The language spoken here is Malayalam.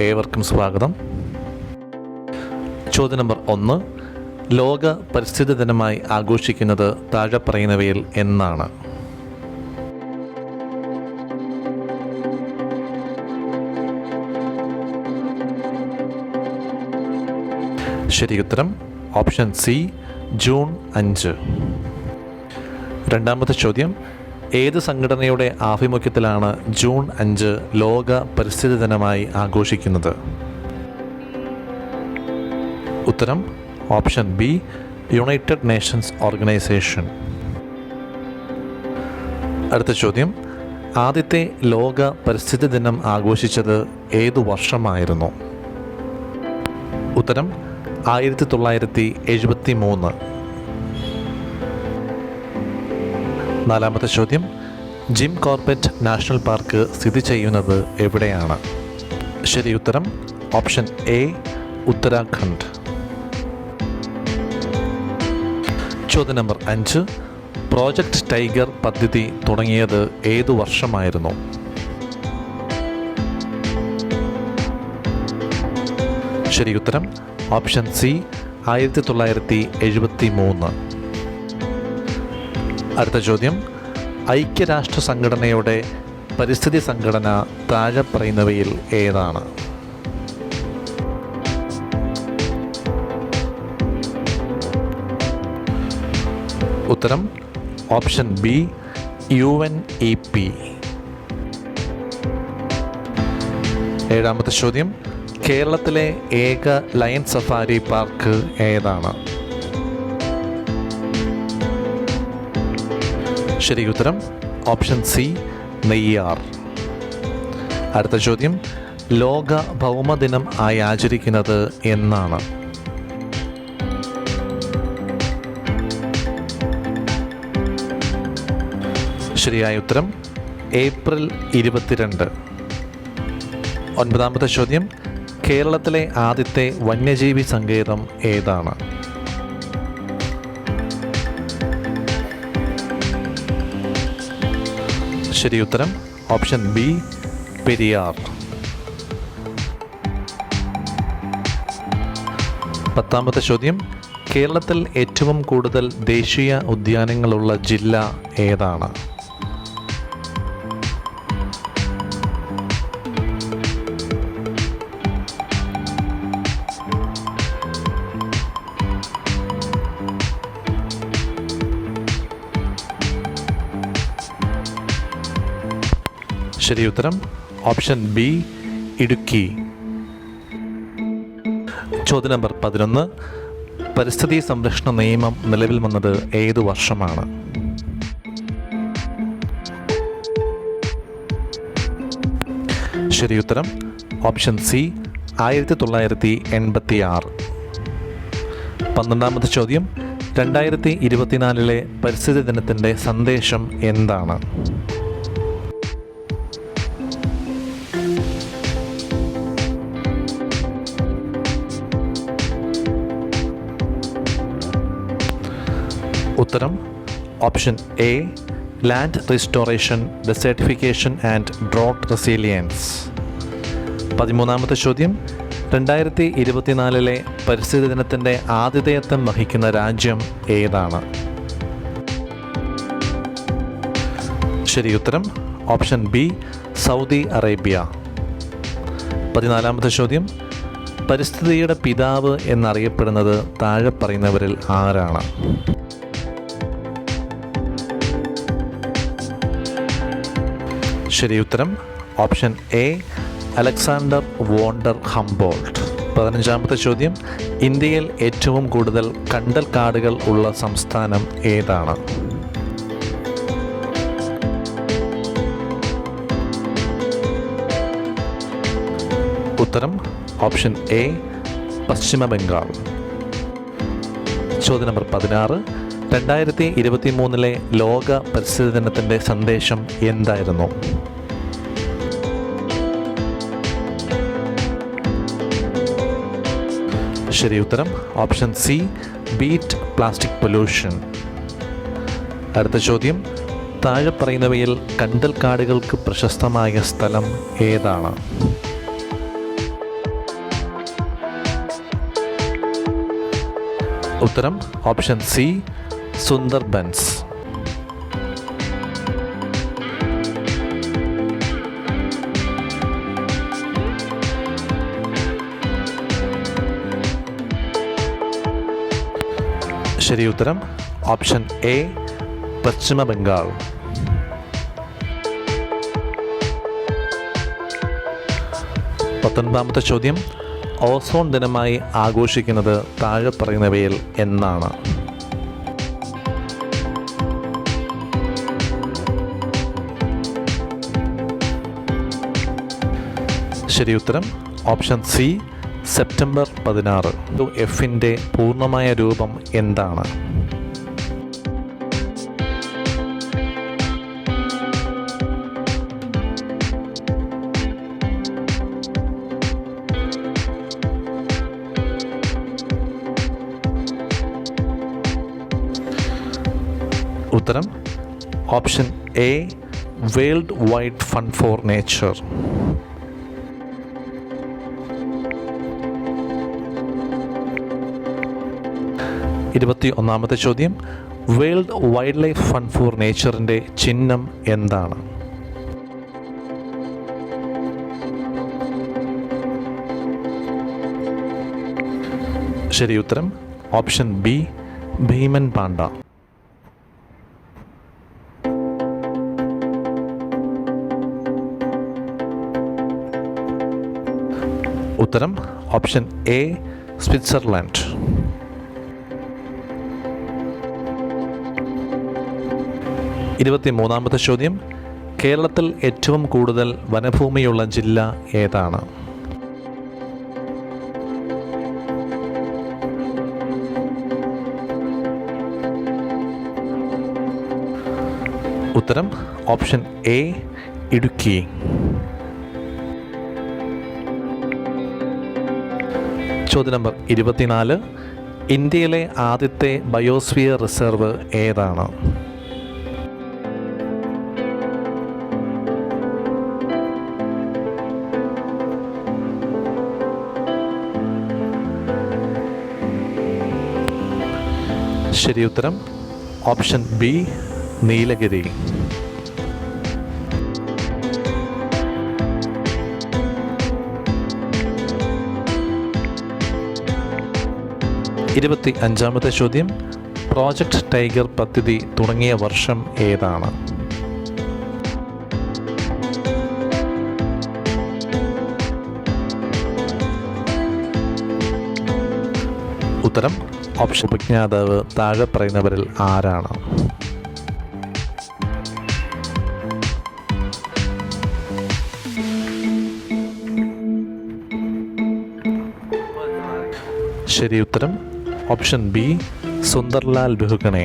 ഏവർക്കും സ്വാഗതം. ചോദ്യ നമ്പർ ഒന്ന് ലോക പരിസ്ഥിതി ദിനമായി ആഘോഷിക്കുന്നത് താഴെ പറയുന്നവയിൽ എന്നാണ്. ശരിയുത്തരം ഓപ്ഷൻ സി ജൂൺ അഞ്ച്. രണ്ടാമത്തെ ചോദ്യം ഏത് സംഘടനയുടെ ആഭിമുഖ്യത്തിലാണ് ജൂൺ അഞ്ച് ലോക പരിസ്ഥിതി ദിനമായി ആഘോഷിക്കുന്നത്? ഉത്തരം option B United Nations organisation. അടുത്ത ചോദ്യം ആദ്യത്തെ ലോക പരിസ്ഥിതി ദിനം ആഘോഷിച്ചത് ഏതു വർഷമായിരുന്നു? ഉത്തരം ആയിരത്തി തൊള്ളായിരത്തി എഴുപത്തി മൂന്ന് നാലാമത്തെ ചോദ്യം. ജിം കോർബറ്റ് നാഷണൽ പാർക്ക് സ്ഥിതി ചെയ്യുന്നത് എവിടെയാണ്? ശരി ഉത്തരം. Option A Uttarakhand. ചോദ്യം നമ്പർ അഞ്ച്. പ്രോജക്റ്റ് ടൈഗർ പദ്ധതി തുടങ്ങിയത് ഏതു വർഷമായിരുന്നു? ശരി ഉത്തരം. ഓപ്ഷൻ സി ആയിരത്തി തൊള്ളായിരത്തി എഴുപത്തി മൂന്ന് അടുത്ത ചോദ്യം. ഐക്യരാഷ്ട്ര സംഘടനയുടെ പരിസ്ഥിതി സംഘടന താഴെ പറയുന്നവയിൽ ഏതാണ്? ഉത്തരം option B U N E P. ഏഴാമത്തെ ചോദ്യം കേരളത്തിലെ ഏക ലയൺ സഫാരി പാർക്ക് ഏതാണ്? ശരി ഉത്തരം ഓപ്ഷൻ സി നെയ്യാർ. അടുത്ത ചോദ്യം ലോക ഭൗമദിനം ആയി ആചരിക്കുന്നത് എന്നാണ്. ശരിയായ ഉത്തരം ഏപ്രിൽ ഇരുപത്തിരണ്ട്. ഒൻപതാമത്തെ ചോദ്യം കേരളത്തിലെ ആദ്യത്തെ വന്യജീവി സങ്കേതം ഏതാണ്? ശരി ഉത്തരം. Option B Periyar. പത്താമത്തെ ചോദ്യം. കേരളത്തിൽ ഏറ്റവും കൂടുതൽ ദേശീയ ഉദ്യാനങ്ങളുള്ള ജില്ല ഏതാണ്? ശരി ഉത്തരം. Option B Idukki. ചോദ്യ നമ്പർ പതിനൊന്ന്. പരിസ്ഥിതി സംരക്ഷണ നിയമം നിലവിൽ വന്നത് ഏത് വർഷമാണ്? ശരി ഉത്തരം. ഓപ്ഷൻ സി ആയിരത്തി തൊള്ളായിരത്തി എൺപത്തി ആറ് പന്ത്രണ്ടാമത്തെ ചോദ്യം. രണ്ടായിരത്തി ഇരുപത്തിനാലിലെ പരിസ്ഥിതി ദിനത്തിന്റെ സന്ദേശം എന്താണ്? ഉത്തരം option A land restoration desertification and drought resilience പതിമൂന്നാമത്തെ ചോദ്യം രണ്ടായിരത്തി ഇരുപത്തിനാലിലെ പരിസ്ഥിതി ദിനത്തിന്റെ ആതിഥേയത്വം വഹിക്കുന്ന രാജ്യം ഏതാണ്? ശരി ഉത്തരം ഓപ്ഷൻ ബി സൗദി അറേബ്യ. പതിനാലാമത്തെ ചോദ്യം പരിസ്ഥിതിയുടെ പിതാവ് എന്നറിയപ്പെടുന്നത് താഴെ പറയുന്നവരിൽ ആരാണ്? ശരി ഉത്തരം. ഓപ്ഷൻ എ അലക്സാണ്ടർ വോണ്ടർ ഹംബോൾട്ട്. പതിനഞ്ചാമത്തെ ചോദ്യം. ഇന്ത്യയിൽ ഏറ്റവും കൂടുതൽ കണ്ടൽ കാടുകൾ ഉള്ള സംസ്ഥാനം ഏതാണ്? ഉത്തരം ഓപ്ഷൻ എ പശ്ചിമ ബംഗാൾ ചോദ്യം നമ്പർ പതിനാറ്. രണ്ടായിരത്തി ഇരുപത്തി മൂന്നിലെ ലോക പരിസ്ഥിതി ദിനത്തിന്റെ സന്ദേശം എന്തായിരുന്നു? ശരി ഉത്തരം. Option C beat plastic pollution. അടുത്ത ചോദ്യം. താഴെ പറയുന്നവയിൽ കണ്ടൽ കാടുകൾക്ക് പ്രശസ്തമായ സ്ഥലം ഏതാണ്? ഉത്തരം. Option C Sundarbans. ശരി ഉത്തരം. ഓപ്ഷൻ എ പശ്ചിമ ബംഗാൾ. പത്തൊൻപതാമത്തെ ചോദ്യം. ഓസോൺ ദിനമായി ആഘോഷിക്കുന്നത് താഴെ പറയുന്നവയിൽ എന്നാണ്? ശരി ഉത്തരം. ഓപ്ഷൻ സി സെപ്റ്റംബർ പതിനാറ്. എഫിന്റെ പൂർണമായ രൂപം എന്താണ്? ഉത്തരം. Option A world wide fund for nature. ഇരുപത്തി ഒന്നാമത്തെ ചോദ്യം. World wildlife fund for നേച്ചറിന്റെ ചിഹ്നം എന്താണ്? ശരി ഉത്തരം ഓപ്ഷൻ ബി ഭീമൻ പാണ്ഡ. ഉത്തരം ഓപ്ഷൻ എ സ്വിറ്റ്സർലാൻഡ്. ഇരുപത്തി മൂന്നാമത്തെ ചോദ്യം കേരളത്തിൽ ഏറ്റവും കൂടുതൽ വനഭൂമിയുള്ള ജില്ല ഏതാണ്? ഉത്തരം ഓപ്ഷൻ എ ഇടുക്കി. ചോദ്യ നമ്പർ ഇരുപത്തിനാല് ഇന്ത്യയിലെ ആദ്യത്തെ ബയോസ്ഫിയർ റിസർവ് ഏതാണ്? ശരി ഉത്തരം. Option B Nilgiri. ഇരുപത്തി അഞ്ചാമത്തെ ചോദ്യം. പ്രോജക്റ്റ് ടൈഗർ പദ്ധതി തുടങ്ങിയ വർഷം ഏതാണ്? ഉത്തരം ഓപ്ഷൻ ഉപജ്ഞാതാവ് താഴെ പറയുന്നവരിൽ ആരാണ്? ശരി ഉത്തരം ഓപ്ഷൻ ബി സുന്ദർലാൽ ബെഹുഗണെ.